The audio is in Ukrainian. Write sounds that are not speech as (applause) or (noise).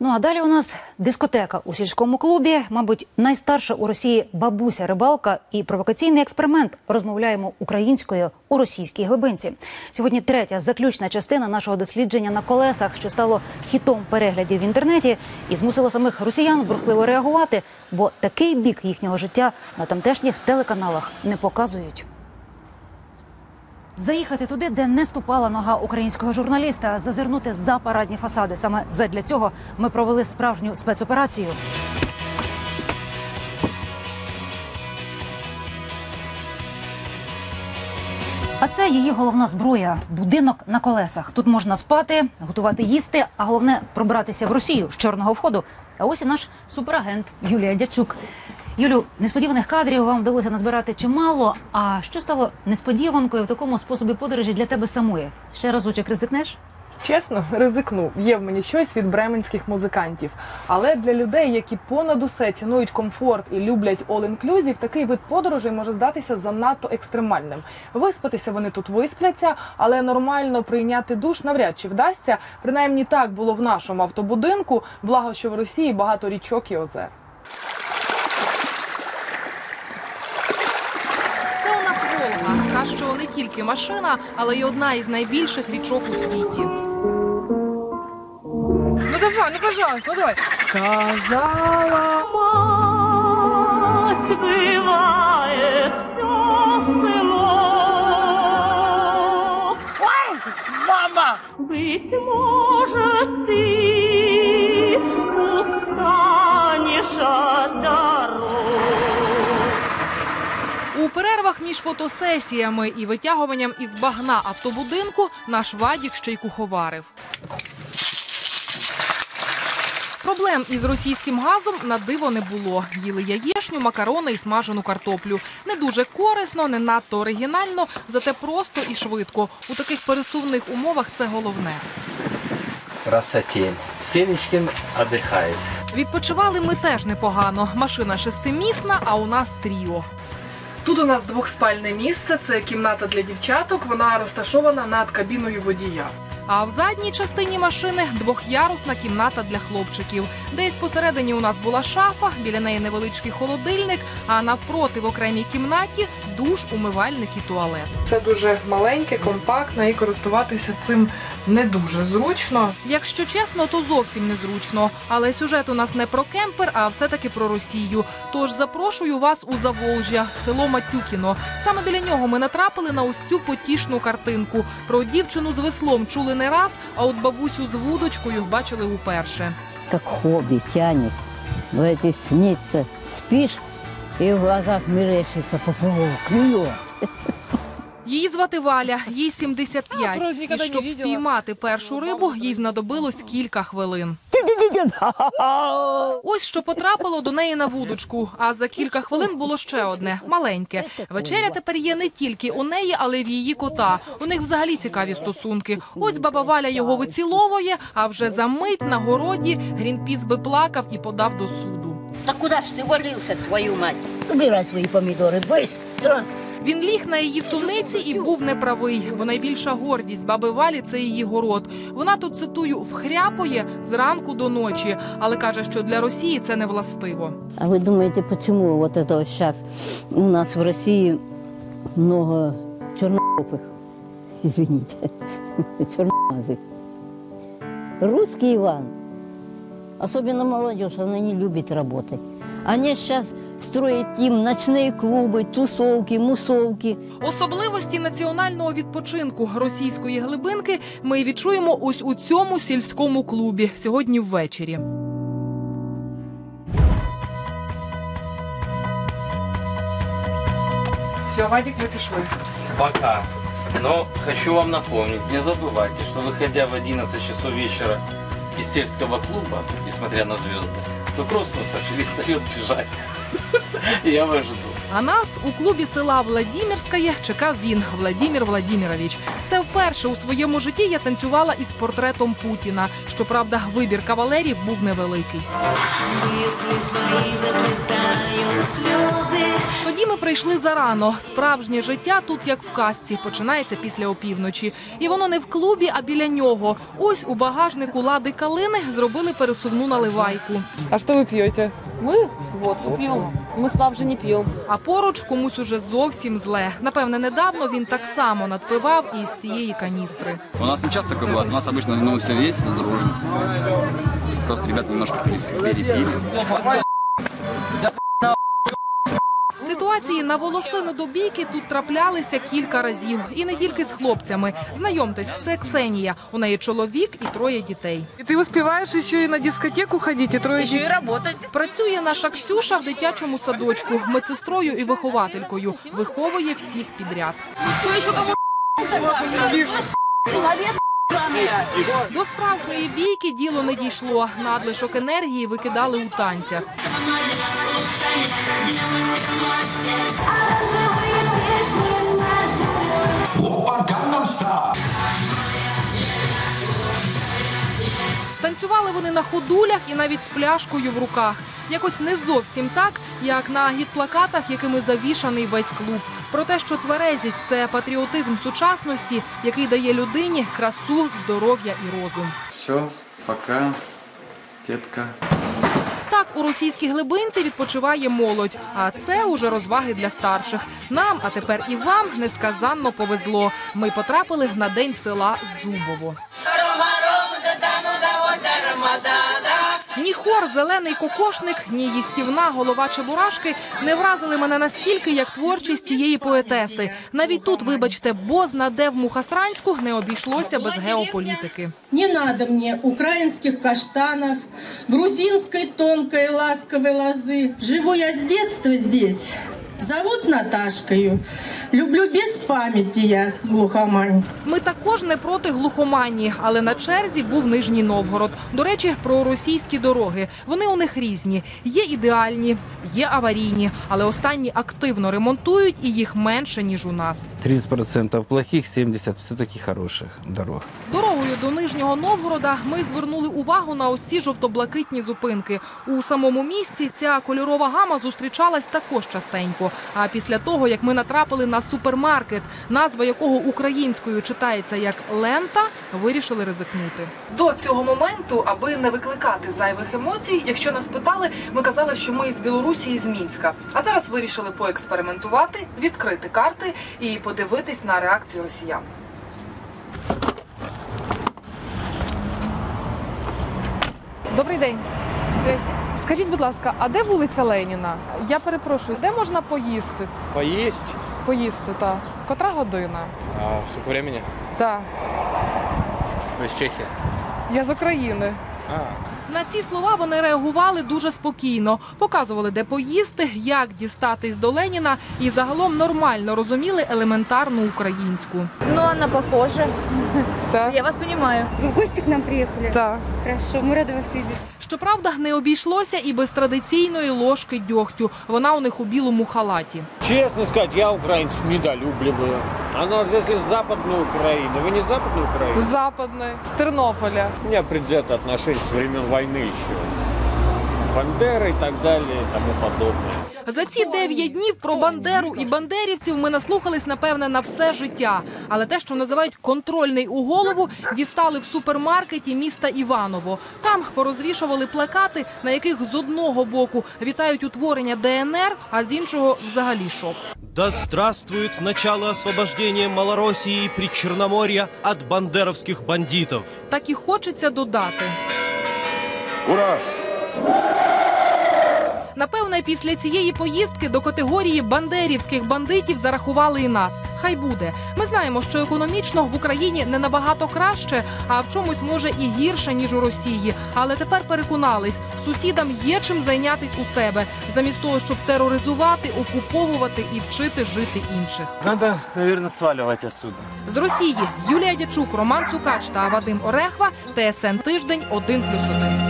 Ну а далі у нас дискотека у сільському клубі. Мабуть, найстарша у Росії бабуся рибалка і провокаційний експеримент. Розмовляємо українською у російській глибинці. Сьогодні третя заключна частина нашого дослідження на колесах, що стало хітом переглядів в інтернеті, і змусило самих росіян бурхливо реагувати, бо такий бік їхнього життя на тамтешніх телеканалах не показують. Заїхати туди, де не ступала нога українського журналіста, зазирнути за парадні фасади. Саме задля цього ми провели справжню спецоперацію. А це її головна зброя будинок на колесах. Тут можна спати, готувати їсти, а головне пробратися в Росію з чорного входу. А ось і наш суперагент Юлія Дячук. Юлю, несподіваних кадрів вам вдалося назбирати чимало. А що стало несподіванкою в такому способі подорожі для тебе самої? Ще разочок ризикнеш? Чесно, ризикну. Є в мені щось від бременських музикантів. Але для людей, які понад усе цінують комфорт і люблять all-inclusive, такий вид подорожей може здатися занадто екстремальним. Виспатися вони тут виспляться, але нормально прийняти душ навряд чи вдасться. Принаймні так було в нашому автобудинку. Благо, що в Росії багато річок і озер. Це у нас Волга, та що не тільки машина, але й одна із найбільших річок у світі. Ну давай, ну пожалуйста, ну давай. Сказала. Мать бывает все село. Мама! Быть может, ты У перервах між фотосесіями і витягуванням із багна автобудинку наш Вадік ще й куховарив. Проблем із російським газом на диво не було. Їли яєшню, макарони і смажену картоплю. Не дуже корисно, не надто оригінально, зате просто і швидко. У таких пересувних умовах це головне. Красотень. Сенечкин отдыхает. Відпочивали ми теж непогано. Машина шестимісна, а у нас тріо. Тут у нас двохспальне місце. Це кімната для дівчаток. Вона розташована над кабіною водія. А в задній частині машини двохярусна кімната для хлопчиків. Десь посередині у нас була шафа, біля неї невеличкий холодильник, а навпроти в окремій кімнаті душ, умивальник і туалет. Це дуже маленьке, компактне і користуватися цим не дуже зручно. Якщо чесно, то зовсім незручно. Але сюжет у нас не про кемпер, а все-таки про Росію. Тож запрошую вас у Заволжя, в село Матюкіно. Саме біля нього ми натрапили на ось цю потішну картинку. Про дівчину з веслом чули не раз, а от бабусю з вудочкою бачили уперше. как хобби тянет. В эти снится. Спишь, и в глазах мерещится поплавок, клюет. Її звати Валя, їй 75. І щоб піймати першу рибу, їй знадобилось кілька хвилин. Ось що потрапило до неї на вудочку. А за кілька хвилин було ще одне маленьке. Вечеря тепер є не тільки у неї, але й в її кота. У них взагалі цікаві стосунки. Ось баба Валя його виціловує, а вже за мить на городі Грінпіс би плакав і подав до суду. Да куда ж ты валился, твою мать? Убирай свои помидоры, быстро. Він ліг на її суниці і був неправий, бо найбільша гордість баби Валі це її город. Вона тут цитую вхряпує зранку до ночі, але каже, що для Росії це не властиво. А вы думаете, почему вот это вот сейчас у нас в России много чернопых? Извините, (laughs) черномазых. Русский Иван, особенно молодежь, она не любит работать. Они сейчас строят им ночные клубы, тусовки, мусовки. Особливості національного відпочинку російської глибинки ми відчуємо ось у цьому сільському клубі сьогодні ввечері. Все, Вадик, ми пішли. Пока. Но хочу вам напомнить, не забывайте, что выходя в 11 часов вечера из сельского клуба, несмотря на звезды, то Кросноса перестает бежать. (laughs) Я вас жду. А нас у клубі села Владімірськає чекав він, Владімір Владімірович. Це вперше у своєму житті я танцювала із портретом Путіна. Щоправда, вибір кавалерів був невеликий. Тоді ми прийшли зарано. Справжнє життя тут, як в казці, починається після опівночі. І воно не в клубі, а біля нього. Ось у багажнику лади калини зробили пересувну наливайку. А що ви п'єте? Мы водку пьем. Мы слабже не пьем. А поруч комусь уже зовсім зле. Напевне, недавно він так само надпивав із цієї каністри. У нас не часто таке буває, У нас обычно ну, все весело, дружно. Просто ребята немножко пере- перепили. Ситуації на волосину до бійки тут траплялися кілька разів, і не тільки з хлопцями. Знайомтесь, це Ксенія. У неї чоловік і троє дітей. І ти успіваєш ще й на дискотеку ходити, і троє Еще и дітей? Працює наша Ксюша в дитячому садочку, медсестрою і вихователькою. Виховує всіх підряд. До справжньої бійки діло не дійшло. Надлишок енергії викидали у танцях. Танцювали вони на ходулях і навіть з пляшкою в руках. Якось не зовсім так, як на гідплакатах, якими завішаний весь клуб. Про те, що тверезість це патріотизм сучасності, який дає людині красу, здоров'я і розум. Все, пока, детка. Так у російській глибинці відпочиває молодь, а це уже розваги для старших. Нам, а тепер і вам несказанно повезло. Ми потрапили на день села Зубово. Ні хор, зелений кокошник, ні їстівна голова чебурашки не вразили мене настільки, як творчість цієї поетеси. Навіть тут, вибачте, бозна де в Мухасранську не обійшлося без геополітики. Не надо мені українських каштанів, грузинської тонкої ласкової лози. Живу я з детства здесь. Зовут Наташкою. Люблю без памяти я глухомань. Ми також не проти глухоманії, але на черзі був Нижній Новгород. До речі, про російські дороги. Вони у них різні. Є ідеальні, є аварійні, але останні активно ремонтують і їх менше ніж у нас. 30% плохих, 70 все-таки хороших дорог. Дорогою до Нижнього Новгорода ми звернули увагу на ці жовто-блакитні зупинки. У самому місті ця кольорова гама зустрічалась також частенько. А після того, як ми натрапили на супермаркет, назва якого українською читається як лента, вирішили ризикнути. До цього моменту, аби не викликати зайвих емоцій, якщо нас питали, ми казали, що ми з Білорусі і з Мінська. А зараз вирішили поекспериментувати, відкрити карти і подивитись на реакцію росіян. Добрий день. Скажіть, будь ласка, а де вулиця Леніна? Я перепрошую, де можна поїсти? Поїсти? Поїсти, так. Котра година? а, времени? Так. Ви з Чехії? Я з України. А, На ці слова вони реагували дуже спокійно, показували, де поїсти, як дістатись до Леніна, і загалом нормально розуміли елементарну українську. Ну, она похожа. Так. Я вас понимаю. Вы в гости к нам приехали? Так. Хорошо, мы рады вас видеть. Щоправда, не обійшлося і без традиційної ложки дьогтю. Вона у них у білому халаті. честно сказать, я украинцев недолюбливаю. Она здесь из Западной Украины. Вы не из Западной З Украины? Западної, з Тернополя. У меня предвзято отношение с времен войны еще. Бандеры и так далее и тому подобное. За ці дев'ять днів про Бандеру і бандерівців ми наслухались, напевне, на все життя. Але те, що називають контрольний у голову, дістали в супермаркеті міста Іваново. Там порозвішували плакати, на яких з одного боку вітають утворення ДНР, а з іншого взагалі шок. Да здравствует начало освобождения Малороссии и Причерноморья от бандеровских бандитов. Так і хочеться додати. Ура! Напевне, після цієї поїздки до категорії бандерівських бандитів зарахували і нас. Хай буде. Ми знаємо, що економічно в Україні не набагато краще, а в чомусь може і гірше ніж у Росії. Але тепер переконались, сусідам є чим зайнятись у себе, замість того, щоб тероризувати, окуповувати і вчити жити інших. Надо, наверное, сваливать отсюда. З Росії Юлія Дячук, Роман Сукач та Вадим Орехва. ТСН тиждень 1+,1.